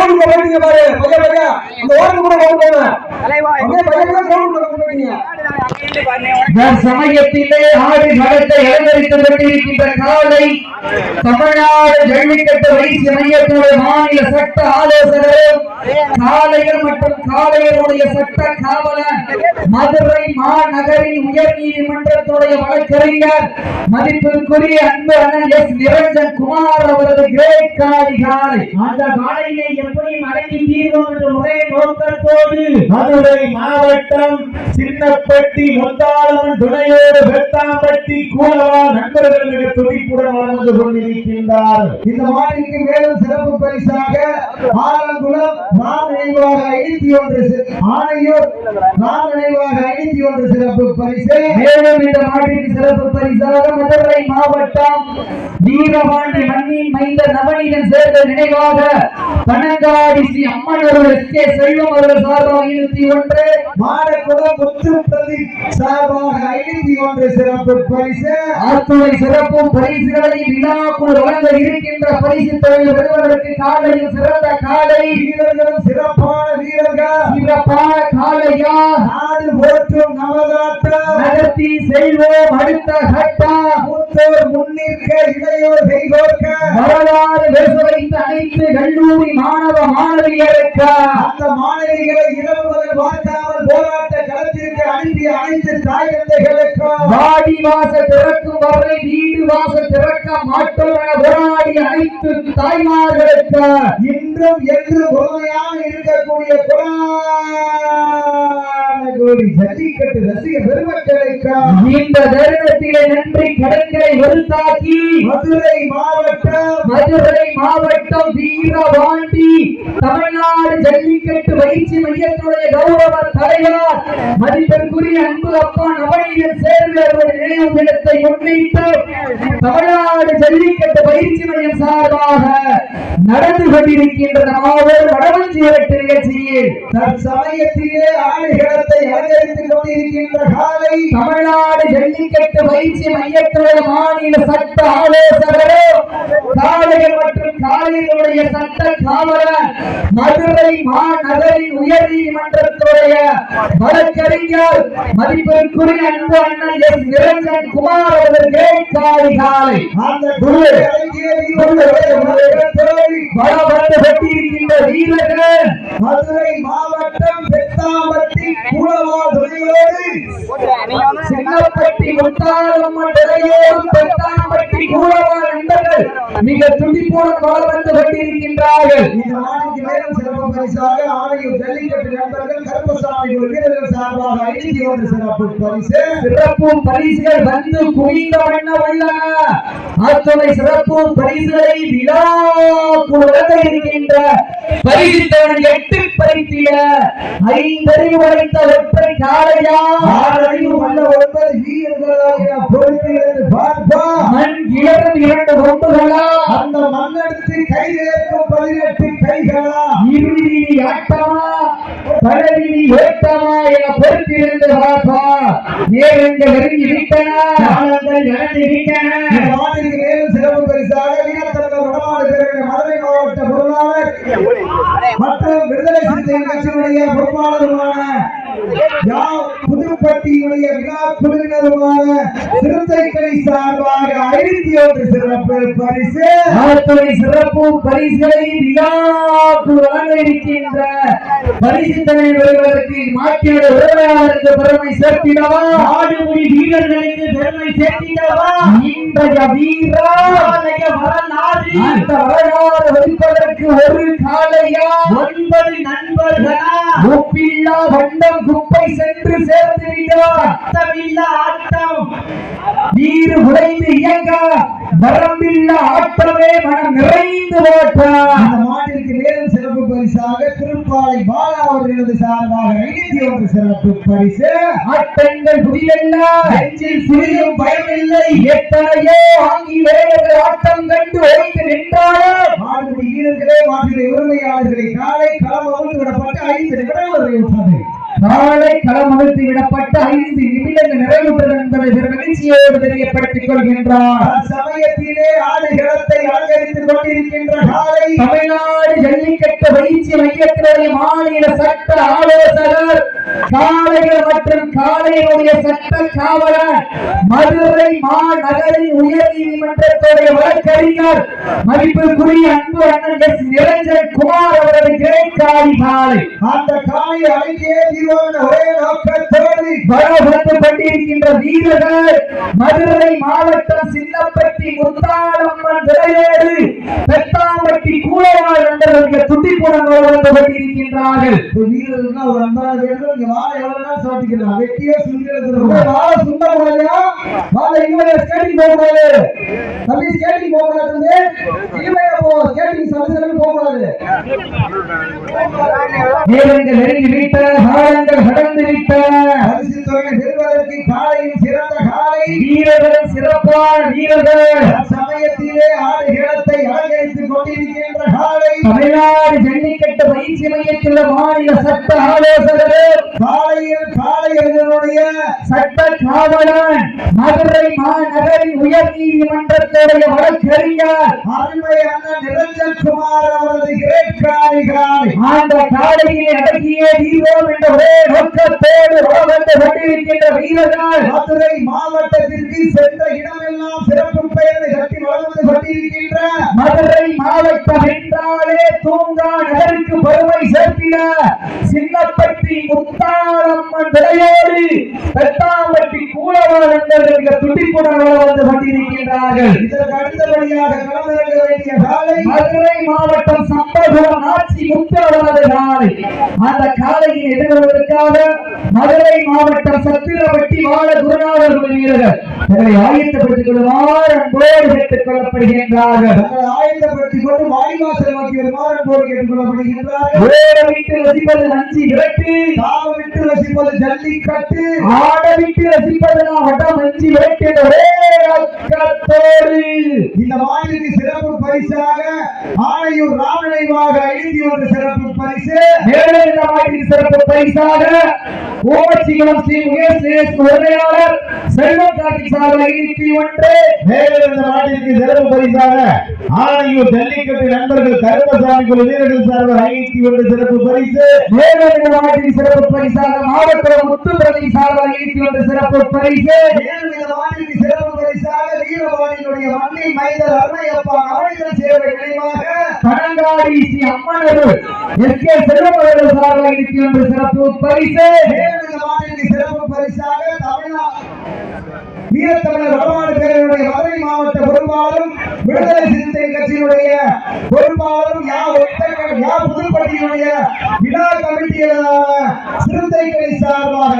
கிரவுண்டுக்கு போயிட்டீங்க பாரு. பையன் பையன் அந்த ஓரத்து கூட கொண்டு போங்க. அப்படியே பையன் தான் கிரவுண்டுக்குள்ள கொண்டு போயிட்டீங்க சமயத்திலே ஆடு களத்தை அலங்கரித்து கொண்டிருக்கின்ற காலை தமிழ்நாடு ஜல்லிக்கட்டு வைத்திய மையத்தினுடைய மாநில சட்ட ஆலோசகரும் காளையர் மற்றும் காளையருடைய சட்ட காவலர் மதுரை மாநகரின் உயர் நீதிமன்றத்துடைய வழக்கறிஞர் மதிப்பிற்குரிய அன்பு அண்ணன் எஸ். நிரஞ்சன் குமார் அவரது கிரேட் காலை அந்த காலையை எப்படி அடக்கி தீர்வோம் என்ற ஒரே நோக்கத்தோடு மதுரை மாவட்டம் சின்னப்பட்டி முத்தாளவன் துணையோடு வெத்தாம்பட்டி கூலவா நண்பர்கள் மிக துடிப்புடன் வளர்ந்து கொண்டிருக்கின்றார். இந்த மாநிலத்துக்கு மேலும் சிறப்பு பரிசாக ஆலங்குளம் ராம் நினைவாக ஐநூத்தி ஒன்று ஆணையூர் ராம் நினைவாக ஐநூத்தி ஒன்று சிறப்பு பரிசு. மேலும் இந்த மாட்டிற்கு சிறப்பு பரிசாக மதுரை மாவட்டம் வீரபாண்டி மண்ணின் மைந்த நவநீதன் சேர்ந்த நினைவாக பனங்காடி ஸ்ரீ அம்மன் அவர்கள் கே செல்வம் அவர்கள் சார்பாக ஐநூத்தி ஒன்று. மாடக்குளம் முத்து பிரதீப் சார்பாக ஐநூத்தி ஒன்று சிறப்பு பரிசு. ஆத்துறை சிறப்பு பரிசுகளை விழாக்குழு வழங்க இருக்கின்ற பரிசு தொழில் பெறுவதற்கு காலையில் சிறந்த காலை. வீரர்களும் சிறப்பான வீரர்கள். சிறப்பான காலையா நாடு போற்றும் நவகாட்டம் நடத்தி செல்வோம் அடுத்த கட்டம். மூத்தோர் முன்னிற்க இளையோர் கைகோர்க்க. வரலாறு அனைத்து கல்லூரி மாணவ மாணவியருக்கு அந்த மாணவிகளை இரவு பகல் பார்க்காமல் போராட்ட களத்திற்கு அனுப்பிய அனைத்து தாய் வாடி வாசல் திறக்கும் வரை வீடு வாசல் திறக்க மாட்டோம் என போராடி அனைத்து தாய்மார்களுக்கு இன்றும் என்றும் உண்மையாக இருக்கக்கூடிய கோடி ஜல்லிக்கட்டு ரசிக பெருமக்களுக்கும் இந்த தருணத்திலே நன்றி கடன்களை வலுத்தாக்கி மதுரை மாவட்டம். மதுரை மாவட்டம் வீரபாண்டி தமிழ்நாடு ஜல்லிக்கட்டு பயிற்சி மையத்துடைய கௌரவ தலைவர் மதிப்பிற்குரிய அன்பு அப்பா நவநீதன் சேர்ந்தவர்கள் நினைவு தினத்தை முன்னிட்டு தமிழ்நாடு ஜல்லிக்கட்டு பயிற்சி மையம் சார்பாக நடந்து கொண்டிருக்கின்ற மாபெரும் விரட்டு நிகழ்ச்சியில் தற்சமயத்திலே ஆடுகளத்தை அலங்கரித்துக் கொண்டிருக்கின்ற காலை தமிழ்நாடு ஜல்லிக்கட்டு பயிற்சி மையத்துடைய மாநில சட்ட ஆலோசகரும் காளையர் மற்றும் காளையருடைய சட்ட காவலர் மதுரை மாநகரின் உயர் நீதிமன்றத்துடைய வழக்கறிஞர் மதிப்பிற்குரிய அன்பு அண்ணன் எஸ். நிரஞ்சன் குமார் அவர்கள் காலை காலை அந்த குரு பெற்றிருக்கின்ற வீரர்கள். மதுரை மாவட்டம் பெத்தாம்பட்டி கூடவா துணையோடு சின்னப்பட்டி கூடவா நண்பர்கள் மிக துடிப்புடன் வள வந்து கொண்டிருக்கின்றார்கள் இந்த நாட்டுக்கு மேலும் சிறப்பு பரிசாக ஆணையம் ஜல்லிக்கட்டு நண்பர்கள் கருப்பசாமி வீரர்கள் சார்பாக ஐநூத்தி ஒன்று சிறப்பு பரிசு. சிறப்பும் பரிசுகள் வந்து குவிந்த வண்ணம் உள்ளன பரிசுகளை விழா வழங்க இருக்கின்ற பரிசுத்தவன் எட்டு பரிசில ஐந்தறிவு உரைத்த ஒற்றை காளையா. ஆறறிவு வல்ல ஒன்பது வீரர்களாகிய பொறுத்திருந்து பார்ப்பா. இரண்டு கொம்புகளா? அந்த மண்ணெடுத்து கைதேர்க்கும் பதினெட்டு கைகளா? இறுதி ஆட்டமா? பழவினி ஓட்டமா என பொறுத்திருந்து பார்ப்பா. நேரங்கள் நெருங்கி விட்டன. காலங்கள் நடந்து விட்டன. மேலும் சிறப்பு பரிசாக வீரத்தமிழர் வடமாடு பேரவை மதுரை மாவட்ட பொருளாளர் மற்றும் விடுதலை சிறுத்தை கட்சியினுடைய பொறுப்பாளருமான புதுப்பட்டியுடைய விழா குழுவினருமான சிறுத்தைக்கணி சார்பாக ஐநூத்தி ஒன்று சிறப்பு பரிசு. சிறப்பு பரிசுகளை வழங்க இருக்கின்ற பரிசு தலைவர் வருவதற்கு மாற்றியோட உறவையாளருக்கு பெருமை சேர்த்திடவா? ஆடுமொழி வீரர்களுக்கு பெருமை சேர்த்திடவா? இன்றைய வீரா வரலாறு. அந்த வரலாறு வடிப்பதற்கு ஒரு காலையா? ஒன்பது நண்பர்களா? ஒப்பில்லா வண்டம் குப்பை சென்று சேர்த்து விட்டார். அத்தமில்லா ஆட்டம். நீர் உடைந்து இயங்க. வரம்பில்லா ஆட்டமே மனம் நிறைந்து ஓட்டார். பரிசாக திருப்பாலை பாலா அவர்களது சார்பாக ஐநூத்தி ஒன்று சிறப்பு பரிசு. ஆட்டங்கள் புரியல்ல நெஞ்சில் சிறிதும் பயமில்லை. எத்தனையோ ஆங்கிலேயர்கள் ஆட்டம் கண்டு ஓய்ந்து நின்றாலும் மாடுபிடி வீரர்களே மாட்டினுடைய உரிமையாளர்களை காலை களம் அவிழ்த்து விடப்பட்டு ஐந்து நிமிடங்கள் விட்டது நாளை களமறுத்து விடப்பட்ட ஐந்து நிமிடங்கள் நிறைவுற்றது என்பதை மகிழ்ச்சியோடு தெரியப்படுத்திக் கொள்கின்றார். சமயத்திலே ஆடுகளத்தை அலங்கரித்துக் கொண்டிருக்கின்ற காலை தமிழ்நாடு ஜல்லிக்கட்டு பயிற்சி மையத்தினுடைய மாநில சட்ட ஆலோசகர் காளைகள் மற்றும் காளையினுடைய சட்ட காவலர் மதுரை மாநகரின் உயர் நீதிமன்றத்துடைய வழக்கறிஞர் மதிப்புக்குரிய அன்பு அண்ணன் எஸ். நிரஞ்சன் குமார் அவரது கிரேக்காரி காலை அந்த காலை அடங்கியே தீர்வான ஒரே நோக்கத்தோடு வரவழைத்துக் கொண்டிருக்கின்ற வீரர்கள் மதுரை மாவட்டம் சின்னப்பட்டி முத்தாளம்மன் விளையாடு பெத்தாம்பட்டி கூடவாள் வந்து கொண்டிருக்கின்றார்கள் இப்ப வீரர்கள்னா ஒரு இங்க வாழை எவ்வளவு நேரம் சாப்பிட்டுக்கலாம் வெட்டியே சுருங்கிறது வாழை சுண்ட முடியா வாழை இனிமையா ஸ்கேட்டிங் போக கூடாது. தம்பி ஸ்கேட்டிங் போக தம்பி. இனிமையா போ ஸ்கேட்டிங் சலசலன்னு போக கூடாது. நேரங்கள் நெருங்கி விட்டன பெறுவதற்கு காலையில் சிறந்த காலை. வீரர்களும் சிறப்பான வீரர்கள். சமயத்திலே ஆடுகளத்தை அலங்கரித்துக் கொண்டிருக்கின்ற காலை. தமிழ்நாடு ஜல்லிக்கட்டு பயிற்சி மையத்தில் மாநில சட்ட ஆலோசகர். சட்ட காவலன் மதுரை மாநகரின் உயர் நீதிமன்றத்துடைய வழக்கறிஞர் அருமை அண்ணன் நிரஞ்சன் குமார் அவரது கிரேட் காலை காலை அந்த காலையை அடக்கியே தீர்வோம் என்ற ஒரே நோக்கத்தோடு வந்து கொண்டிருக்கின்ற வீரர்கள் மதுரை மாவட்டத்திற்கு சென்ற இடமெல்லாம் சிறப்பு பெயரை கட்டி வளர்ந்து கொண்டிருக்கின்ற. மதுரை மாவட்டம் என்றாலே தூங்கா நகருக்கு பெருமை சேர்த்திட சின்னப்பட்டி முத்தாளம்மன் விளையோடு கூடவாள் என்பதற்கு துடிப்புடன் வலம் வந்து கொண்டிருக்கின்றார்கள். இதற்கு அடுத்தபடியாக களமிறங்க வேண்டிய காலை மதுரை மாவட்டம் சம்பதுரம் ஆட்சி முத்திரவாத காலை. அந்த காலையை எதிர்கொள்வதற்காக மதுரை மாவட்டம் சத்திரவட்டி வாழ குருநாதர் வீரர்கள். தங்களை ஆயத்தப்படுத்திக் கொள்ளுமாறு அன்போடு கேட்டுக் கொள்ளப்படுகின்றார்கள். தங்களை ஆயத்தப்படுத்திக் கொண்டு வாடிவாசல் நோக்கி வருமாறு அன்போடு கேட்டுக் கொள்ளப்படுகின்றார்கள். வீட்டு ரசிப்பது நஞ்சி விரட்டு தாவ விட்டு ரசிப்பது ஜல்லிக்கட்டு ஆட விட்டு ரசிப்பது நான் வட்டம் நஞ்சி விரட்டு என்ற ஒரே அக்கத்தோடு இந்த மாநிலத்திற்கு சிறப்பு பரிசாக ஆணையூர் ராமநினைவாக ஐநூத்தி ஒன்று சிறப்பு பரிசு மேலும் இந்த மாட்டின் சிறப்பு பரிசாக ஓமச்சிகுளம் ஸ்ரீ முகேஷ் உரிமையாளர் செல்வம் கார்த்திக் சார்பில் ஒன்று. மேலும் இந்த சிறப்பு பரிசாக ஆணையூர் ஜல்லிக்கட்டு நண்பர்கள் கருமசாமி குழு வீரர்கள் சார்பில் ஐநூத்தி ஒன்று சிறப்பு பரிசு. மேலும் இந்த மாட்டின் சிறப்பு பரிசாக மாவட்ட முத்துப்பிரதி சார்பில் ஐநூத்தி ஒன்று சிறப்பு பரிசு. மேலும் இந்த மாநிலத்திற்கு சிறப்பு பரிசாக மண்ணில் அருமையப்பா சேவை நினைவாக பனங்காடி ஸ்ரீ அம்மனரு எஸ் கே செல்வம் அவர்கள் சார்பில் ஒன்று சிறப்பு பரிசு. சிறப்பு பரிசாக தமிழ்நாடு வீரத்தமிழர் வடமாடு பேரவையுடைய மதுரை மாவட்ட பொறுப்பாளரும் விடுதலை சிறுத்தை கட்சியினுடைய பொறுப்பாளரும் யா ஒத்தக்கல் யா புதுப்பட்டியினுடைய விழா கமிட்டியிலான சிறுத்தைகளை சார்பாக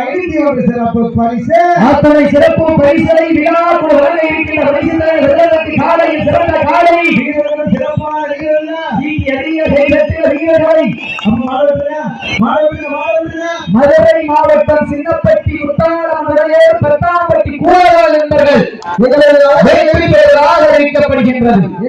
சிறப்பு பரிசு. அத்தனை சிறப்பு பரிசனை விழாக்குள் வழங்க இருக்கின்ற விருதுநகர் காலையில் சிறந்த காலை. மதுரை மாவட்டம் சின்னப்பட்டி முத்தாளம் முறையோர் பத்தாம்பட்டி கூடவாள் என்பர்கள். அறிவிக்கப்படுகின்றது.